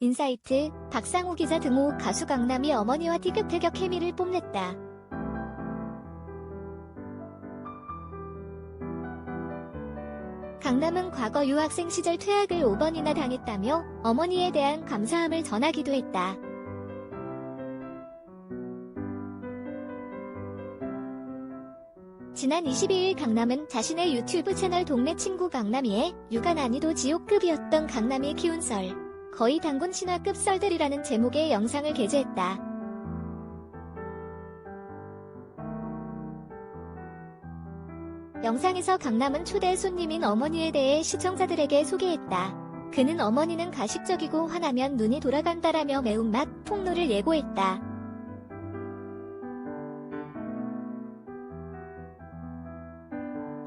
인사이트, 박상우 기자 등호 가수 강남이 어머니와 티격태격 케미를 뽐냈다. 강남은 과거 유학생 시절 퇴학을 5번이나 당했다며 어머니에 대한 감사함을 전하기도 했다. 지난 22일 강남은 자신의 유튜브 채널 동네 친구 강남이의 육아 난이도 지옥급이었던 강남이 키운 썰, 거의 단군 신화급 썰들이라는 제목의 영상을 게재했다. 영상에서 강남은 초대 손님인 어머니에 대해 시청자들에게 소개했다. 그는 어머니는 가식적이고 화나면 눈이 돌아간다라며 매운맛, 폭로를 예고했다.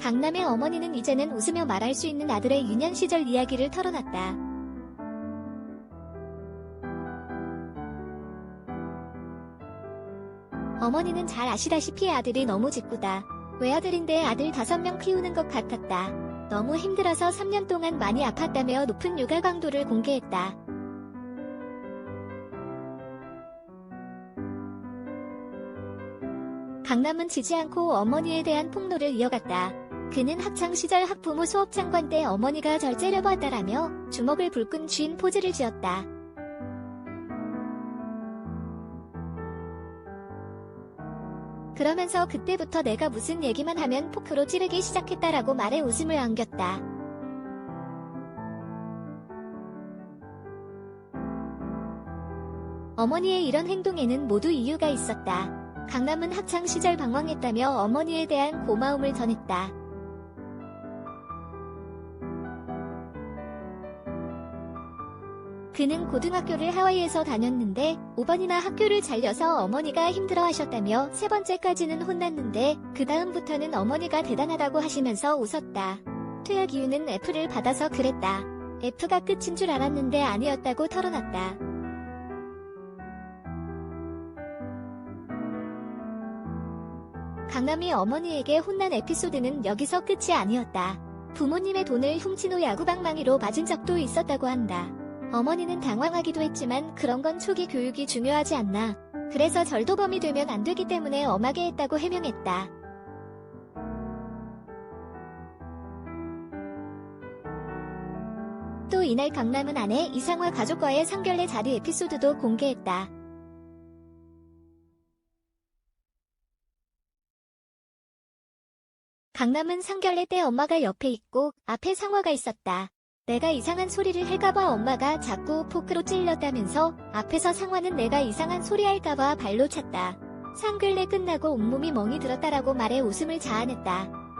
강남의 어머니는 이제는 웃으며 말할 수 있는 아들의 유년 시절 이야기를 털어놨다. 어머니는 잘 아시다시피 아들이 너무 짓궂다. 외아들인데 아들 다섯 명 키우는 것 같았다. 너무 힘들어서 3년 동안 많이 아팠다며 높은 육아 강도를 공개했다. 강남은 지지 않고 어머니에 대한 폭로를 이어갔다. 그는 학창시절 학부모 수업장관 때 어머니가 절 째려봤다라며 주먹을 불끈 쥔 포즈를 지었다. 그러면서 그때부터 내가 무슨 얘기만 하면 포크로 찌르기 시작했다라고 말해 웃음을 안겼다. 어머니의 이런 행동에는 모두 이유가 있었다. 강남은 학창 시절 방황했다며 어머니에 대한 고마움을 전했다. 그는 고등학교를 하와이에서 다녔는데 5번이나 학교를 잘려서 어머니가 힘들어 하셨다며 세 번째까지는 혼났는데 그 다음부터는 어머니가 대단하다고 하시면서 웃었다. 퇴학 이유는 F를 받아서 그랬다. F가 끝인 줄 알았는데 아니었다고 털어놨다. 강남이 어머니에게 혼난 에피소드는 여기서 끝이 아니었다. 부모님의 돈을 훔친 후 야구방망이로 맞은 적도 있었다고 한다. 어머니는 당황하기도 했지만 그런 건 초기 교육이 중요하지 않나. 그래서 절도범이 되면 안 되기 때문에 엄하게 했다고 해명했다. 또 이날 강남은 아내 이상화 가족과의 상견례 자리 에피소드도 공개했다. 강남은 상견례 때 엄마가 옆에 있고 앞에 상화가 있었다. 내가 이상한 소리를 할까봐 엄마가 자꾸 포크로 찔렸다면서 앞에서 상화는 내가 이상한 소리 할까봐 발로 찼다. 상견례 끝나고 온몸이 멍이 들었다라고 말해 웃음을 자아냈다.